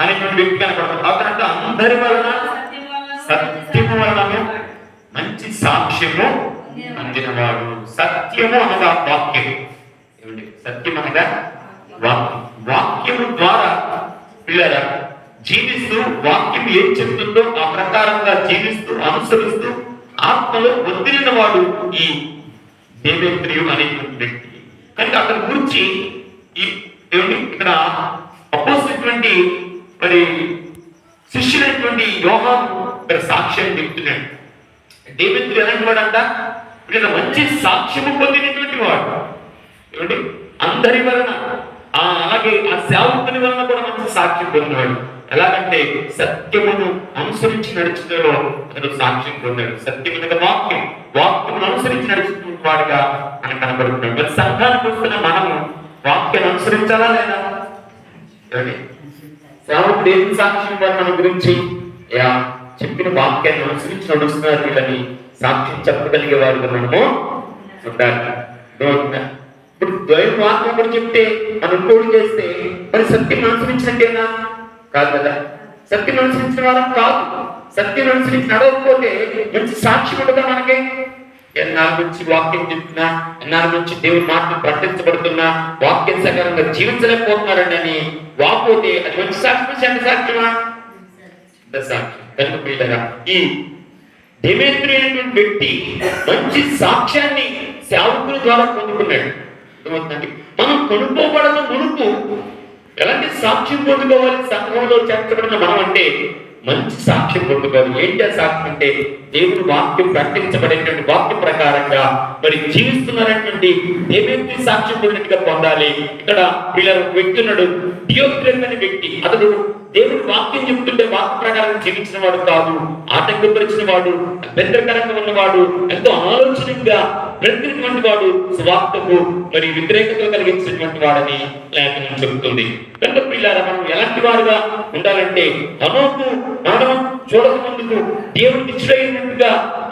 అనేటువంటి వ్యక్తి కనపడతాడు అతనంటే అందరి వలన సత్యము వలన మంచి సాక్ష్యము అందినవాడు. సత్యము అనగా వాక్యము. ఏమండి? సత్యం అనగా వాక్యం. వాక్యము ద్వారా పిల్లల జీవిస్తూ వాక్యం ఏం చెప్తుందో ఆ ప్రకారంగా జీవిస్తూ అనుసరిస్తూ ఆత్మలో వదిలిన వాడు ఈ దేవేంద్రియు అనేటువంటి వ్యక్తి. కనుక అతని గురించి ఈ ఇక్కడ అపోజిట్ మరి శిష్యులైనటువంటి యోహం మరి సాక్ష్యం చెప్తున్నాడు. దేవేంద్రుడు ఎలాంటి వాడంట? ఇక్కడ మంచి సాక్ష్యము పొందినటువంటి వాడు. ఏమండి? అందరి వలన ఆ అలాగే ఆ సేవకుని వలన కూడా మంచి సాక్ష్యం పొందినవాడు. ఎలాగంటే సత్యమును అనుసరించి నడుచుటలో అతను సాక్ష్యం పొందాడు. సత్యమునగా వాక్యం. వాక్యమును అనుసరించి నడుచుకున్న వాడుగా మనకు కనబడుతున్నాడు. మరి సంఘానికి వస్తున్న మనము వాక్యం అనుసరించాలా లేదా? సేవకుడు ఏం సాక్షి ఇవ్వాలి మన గురించి? యా చెప్పిన వాక్యాన్ని అనుసరించి నడుస్తున్నారు వీళ్ళని. సాక్ష్యం చెప్పగలిగే వారు మనము ఉండాలి. ఇప్పుడు ద్వైత వాక్యం కూడా చెప్తే మనం కోడి చేస్తే మరి సత్యం అనుసరించినట్టేనా కాదు? కదా సత్యం అనుసరించిన వాళ్ళం కాదు. సత్యం అనుసరించి నడవకపోతే మంచి సాక్షి ఉండదా మనకి? ఎన్నాళ్ళ నుంచి వాక్యం చెప్తున్నా ఎన్నాళ్ళ నుంచి దేవుడు మాటలు ప్రకటించబడుతున్నా వాక్యం సకాలంగా జీవించలేకపోతున్నారండి అని వాపోతే అది మంచి సాక్ష్యం చెడ్డ సాక్ష్యమా? కనుక పిల్లరా ఈ దేవేంద్రుడు అనేటువంటి వ్యక్తి మంచి సాక్ష్యాన్ని సేవకుల ద్వారా పొందుకున్నాడు. అర్థమవుతుందండి? మనం కొనుక్కోబడను మునుపు ఎలాంటి సాక్ష్యం పొందుకోవాలి? సంఘంలో చేర్చబడిన మనం అంటే మంచి సాక్ష్యం పొందుకోవాలి ఏంటి ఆ సాక్ష్యం అంటే దేవుని వాక్యం ప్రకటించబడేటువంటి వాక్య ప్రకారంగా మరి జీవిస్తున్నారటువంటి దేవేంద్రి సాక్ష్యం పొందినట్టుగా పొందాలి. ఇక్కడ వీళ్ళ వ్యక్తి ఉన్నాడు. అనే వ్యక్తి. అతడు దేవుని వాక్యం చెప్తుంటే వాక్య ప్రకారం జీవించిన వాడు కాదు. ఆటంకపరిచిన వాడు అభ్యంతరకరంగా ఉన్నవాడు ఎంతో ఆలోచనగా బ్రతికినటువంటి వాడు స్వార్థకు మరి వ్యతిరేకత కలిగించినటువంటి వాడని లేఖనం చెబుతుంది. కనుక పిల్లారా మనం ఎలాంటి వారుగా ఉండాలంటే హనోకు మనం చూడకముందుకు దేవుడు దేవుడికి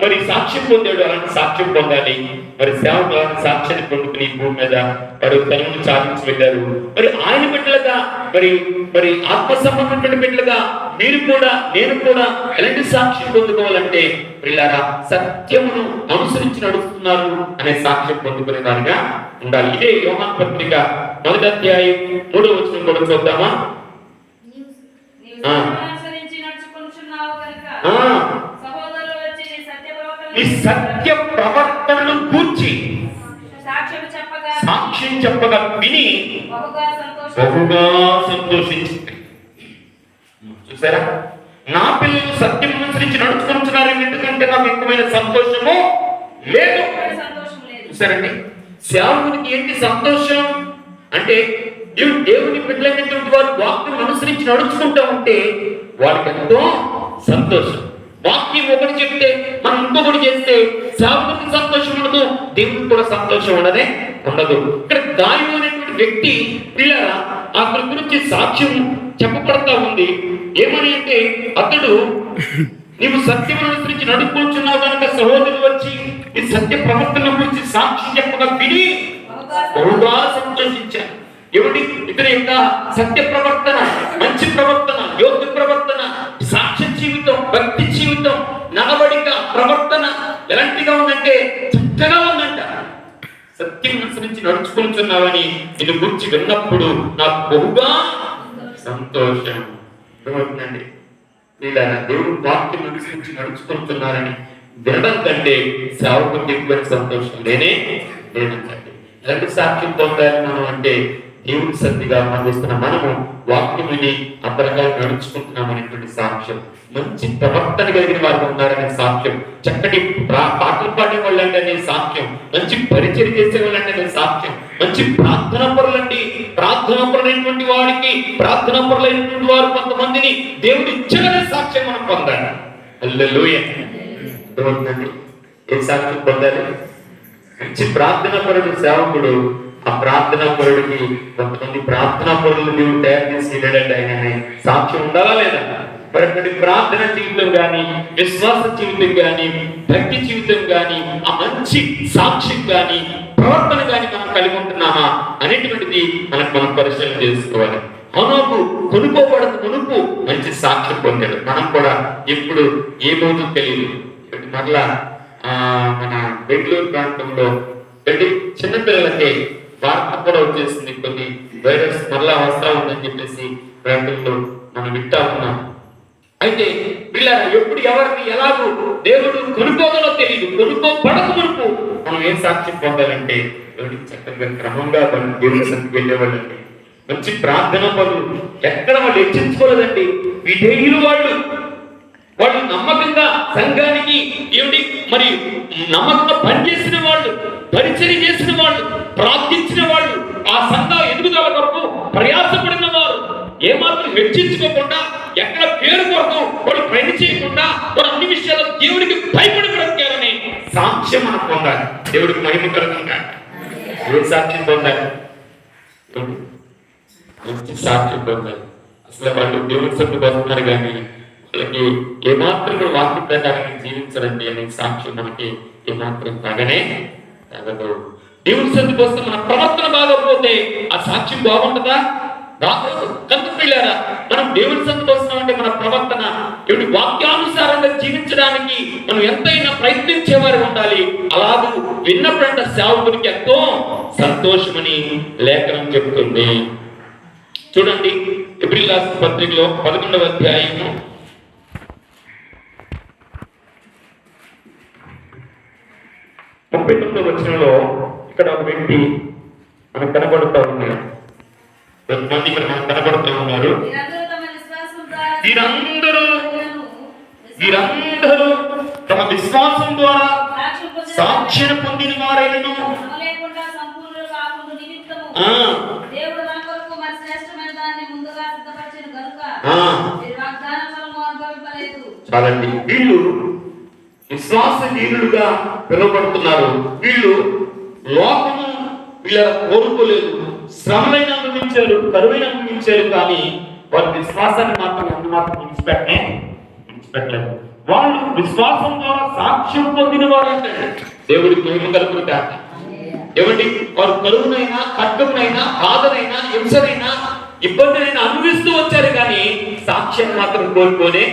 మరి సాక్ష్యం పొందాడు అలాంటి సాక్ష్యం పొందాలి. మరి సేవకు అలాంటి సాక్ష్యాన్ని పొందుకుని భూమి మీద వారు తనను సాధించి వెళ్ళారు. మరి ఆయన బిడ్డలుగా మరి మరి ఆత్మ సంబంధమైన బిడ్డలుగా మీరు కూడా నేను కూడా ఎలాంటి సాక్ష్యం పొందుకోవాలంటే పిల్లారా సత్యమును అనుసరించి నడుస్తున్నారు. అనే సాక్ష్యం పొందుకునే వారిగా ఉండాలి. ఇదే యోహాన్ పత్రిక మొదటి అధ్యాయం మూడో వచనం కూడా చూద్దామా? ఈ సత్య ప్రవర్తనను కూర్చి సాక్ష్యం చెప్పగా విని బహుగా సంతోషించింది చూసారా? నా పిల్లలు సత్యం అనుసరించి నడుచుకుంటున్నారు. ఎందుకంటే నాకు ఎక్కువైన సంతోషము లేదు సంతోషం లేదు. చూసారండి సేవకునికి ఏంటి సంతోషం? అంటే దేవుని బిడ్డలైనటువంటి వారు వాక్యం అనుసరించి నడుచుకుంటూ ఉంటే వాళ్ళకి ఎంతో సంతోషం. వాక్యం ఒకటి చెప్తే మనం ఇంకొకటి చేస్తే సేవకునికి సంతోషం ఉండదు దేవునికి కూడా సంతోషం ఉండదే ఉండదు. ఇక్కడ గాయం అనేటువంటి వ్యక్తి పిల్లరా అతని గురించి సాక్ష్యం చెప్పబడతా ఉంది. ఏమని అంటే అతడు నీవు సత్యమును అనుసరించి నడుపుకుంటున్నావు కనుక సహోదరులు వచ్చి ఈ సత్య ప్రవర్తన గురించి సాక్షి చెప్పగా విని బహుగా బహుగా సంతోషించాను ఏమిటి ఇతని యొక్క సత్య ప్రవర్తన మంచి ప్రవర్తన యోగ్య ప్రవర్తన సాక్ష్య జీవితం భక్తి జీవితం నడవడిక ప్రవర్తన ఎలాంటిగా ఉందంటే చక్కగా ఉందంట. సత్యం అనుసరించి నడుచుకుంటున్నావని నేను గురించి విన్నప్పుడు నాకు బహుగా సంతోషం. అర్థమవుతుందండి ఇలా దేవుడు వాక్యం అనుసరించి నడుచుకుంటున్నారని వినడం కంటే సేవకు ఎక్కువైన సంతోషం. లేనే లేదండి ఎలాంటి సాక్ష్యం పొందాలి మనం అంటే దేవుడి సత్తిగా అందిస్తున్న మనము వాక్యం విని అందరంగా నడుచుకుంటున్నాం అనేటువంటి సాక్ష్యం. మంచి ప్రవర్తన కలిగిన వారు ఉన్నారనే సాక్ష్యం. చక్కటి పాటలు పాడే వాళ్ళంటే అనే సాక్ష్యం. మంచి పరిచయం చేసే వాళ్ళంటే సాక్ష్యం. మంచి ప్రార్థన పరులండి ప్రార్థన పరులైనటువంటి వాడికి ప్రార్థన పరులైనటువంటి వారు కొంతమందిని దేవుడు ఇచ్చాడనే సాక్ష్యం మనం పొందాలి. హల్లెలూయా. ఏ సాక్ష్యం పొందాలి? మంచి ప్రార్థన పరుడు సేవకుడు ఆ ప్రార్థన పరుడికి కొంతమంది ప్రార్థన పరులు దేవుడు తయారు చేసి వెళ్ళాడండి ఆయన సాక్ష్యం ఉండాలా లేదా? మరొకటి ప్రార్థన జీవితం కానీ విశ్వాస జీవితం కానీ భక్తి జీవితం కానీ ఆ మంచి సాక్ష్యం కానీ ప్రవర్తన కానీ మనం కలిగి ఉంటున్నామా అనేటువంటిది మనకు మనం పరిశీలన చేసుకోవాలి. హనోకు కొనుక్కోబడదు కొనుక్కు మంచి సాక్ష్యం పొందాడు. మనం కూడా ఎప్పుడు ఏమవుతుందో తెలియదు. మరలా ఆ, మన బెంగళూరు ప్రాంతంలో పెళ్ళి చిన్నపిల్లలకి వార్త కూడా వచ్చేసింది కొన్ని వైరస్ మరలా వస్తా ఉందని చెప్పేసి ప్రాంతంలో మనం వింటా ఉన్నాం. అయితే వీళ్ళ ఎప్పుడు ఎవరిని ఎలాగో దేవుడు కొనుక్కోగలో తెలియదు కొనుక్కో పడక మునుపు మనం ఏం సాక్ష్యం పొందాలంటే దేవుడి చక్కగా క్రమంగా మనం దేవుడి సంతికి వెళ్ళేవాళ్ళండి. మంచి ప్రార్థన పనులు ఎక్కడ వాళ్ళు హెచ్చించుకోలేదండి. విధేయులు వాళ్ళు. వాళ్ళు నమ్మకంగా సంఘానికి ఏమిటి మరి నమ్మకంగా పనిచేసిన వాళ్ళు పరిచయం చేసిన వాళ్ళు ప్రార్థించిన వాళ్ళు ఆ సంఘ ఎదుగుదల కొరకు ప్రయాసపడిన వారు ఏమాత్రం హెచ్చించుకోకుండా ఎక్కడ పేరు కోసం వాడు పని చేయకుండా వాడు అన్ని విషయాల్లో దేవుడికి భయపడి బ్రతికారని సాక్ష్యం మనం పొందాలి. దేవుడికి మహిమ కలుగుతుందా దేవుడు సాక్ష్యం పొందాలి. మంచి సాక్ష్యం పొందాలి. అసలు వాళ్ళు దేవుడి సొట్టుకు వస్తున్నారు కానీ వాళ్ళకి ఏమాత్రం కూడా వాక్య ప్రకారం జీవించరండి అనే సాక్ష్యం మనకి ఏమాత్రం తగనే తగదు. దేవుడి సొట్టుకు బస్తున్న మన ప్రవర్తన బాగోకపోతే ఆ సాక్ష్యం బాగుంటుందా రాలేదు కనుక పిల్లారా మనం దేవుని సంతోషం అంటే మన ప్రవర్తన దేవుడి వాక్యానుసారంగా జీవించడానికి మనం ఎంతైనా ప్రయత్నించేవారు ఉండాలి. అలాగే విన్నప్పుడంట సేవకునికి ఎంతో సంతోషమని లేఖనం చెబుతుంది. చూడండి ఏప్రిల్ రాసిన పత్రికలో పదకొండవ అధ్యాయము. ముప్పై తొమ్మిదవ వచనంలో ఇక్కడ ఒక వ్యక్తి మనకు కనబడుతూ ఉన్నాడు. కొంతమంది ఇక్కడ మనకు కనబడుతూ ఉన్నారు. వీరందరూ తమ విశ్వాసం ద్వారా వీరందరూ తమ విశ్వాసం ద్వారా సాక్ష్యం పొందిన వారైనను అనుభవింపలేదు. చాలండి. వీళ్ళు విశ్వాసహీనులుగా పిలువబడుతున్నారు. వీళ్ళు లోకము వీళ్ళ కోరుకోలేదు శ్రమలైన అనుభవించారు కరువైన అనుభవించారు కానీ వారి విశ్వాసాన్ని మాత్రం ఎంత మాత్రం విడిచిపెట్టనే విడిచిపెట్టలేదు వాళ్ళు విశ్వాసం ద్వారా సాక్ష్యం పొందిన వారు అంటే దేవుడి మహిమ కలుగును ఏమండి? వారు కరువునైనా ఖడ్గమునైనా బాధనైనా హింసనైనా ఇబ్బందినైనా అనుభవిస్తూ వచ్చారు కానీ సాక్ష్యం మాత్రం కోల్పోనే